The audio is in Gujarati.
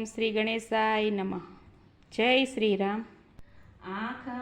ઓમ શ્રી ગણેશાય નમઃ. જય શ્રી રામ. આંખમાં